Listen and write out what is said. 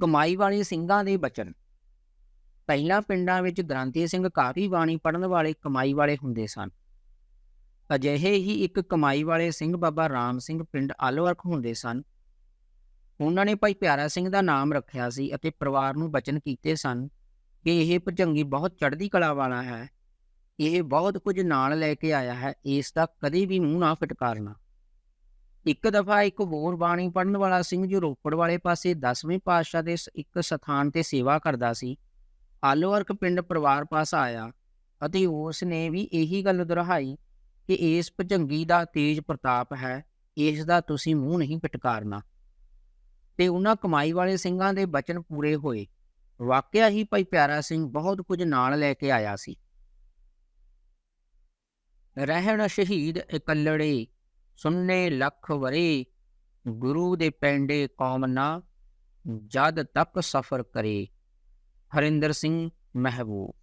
ਕਮਾਈ ਵਾਲੇ ਸਿੰਘਾਂ ਦੇ ਬਚਨ। ਪਹਿਲਾਂ ਪਿੰਡਾਂ ਵਿੱਚ ਦਰਾਂਤੇ ਸਿੰਘ ਕਾਫੀ ਬਾਣੀ ਪੜਨ ਵਾਲੇ ਕਮਾਈ ਵਾਲੇ ਹੁੰਦੇ ਸਨ। ਅਜਿਹੇ ਹੀ ਇੱਕ ਕਮਾਈ ਵਾਲੇ ਸਿੰਘ ਬਾਬਾ ਰਾਮ ਸਿੰਘ ਪਿੰਡ ਆਲੋਵਰਖ ਹੁੰਦੇ ਸਨ। ਉਹਨਾਂ ਨੇ ਭਾਈ ਪਿਆਰਾ ਸਿੰਘ ਦਾ ਨਾਮ ਰੱਖਿਆ ਸੀ ਅਤੇ ਪਰਿਵਾਰ ਨੂੰ ਬਚਨ ਕੀਤੇ ਸਨ ਕਿ ਇਹ ਭੁਜੰਗੀ ਬਹੁਤ ਚੜ੍ਹਦੀ ਕਲਾ ਵਾਲਾ ਹੈ। ਇਹ ਬਹੁਤ ਕੁਝ ਨਾਲ ਲੈ ਕੇ ਆਇਆ ਹੈ, ਇਸ ਦਾ ਕਦੇ ਵੀ ਮੂੰਹ ਨਾ ਫਟਕਾਰਨਾ। ਇੱਕ ਦਫਾ ਇੱਕ ਹੋਰ ਬਾਣੀ ਪੜਨ ਵਾਲਾ ਸਿੰਘ ਜੋ ਰੋਪੜ ਵਾਲੇ ਪਾਸੇ 10ਵੇਂ ਪਾਤਸ਼ਾਹ ਦੇ ਇੱਕ ਸਥਾਨ ਤੇ ਸੇਵਾ ਕਰਦਾ ਸੀ, ਆਲੋਵਰਕ ਪਿੰਡ ਪਰਿਵਾਰ ਪਾਸ ਆਇਆ ਅਤੇ ਉਸ ਨੇ ਵੀ ਇਹੀ ਗੱਲ ਦੁਹਰਾਈ ਕਿ ਇਸ ਭਜੰਗੀ ਦਾ ਤੇਜ ਪ੍ਰਤਾਪ ਹੈ, ਇਸ ਦਾ ਤੁਸੀਂ ਮੂੰਹ ਨਹੀਂ ਫਟਕਾਰਨਾ। ਤੇ ਉਹਨਾਂ ਕਮਾਈ ਵਾਲੇ ਸਿੰਘਾਂ ਦੇ ਬਚਨ ਪੂਰੇ ਹੋਏ। ਵਾਕਿਆ ਹੀ ਭਾਈ ਪਿਆਰਾ ਸਿੰਘ ਬਹੁਤ ਕੁਝ ਨਾਲ ਲੈ ਕੇ ਆਇਆ ਸੀ। ਰਹਿਣ ਸ਼ਹੀਦ ਇਕੱਲੜੇ ਸੁਨਨੇ ਲੱਖ ਵਰੇ ਗੁਰੂ ਦੇ ਪੈਂਡੇ ਕੌਮ ਨਾ ਜਦ ਤੱਕ ਸਫਰ ਕਰੇ। ਹਰਿੰਦਰ ਸਿੰਘ ਮਹਿਬੂਬ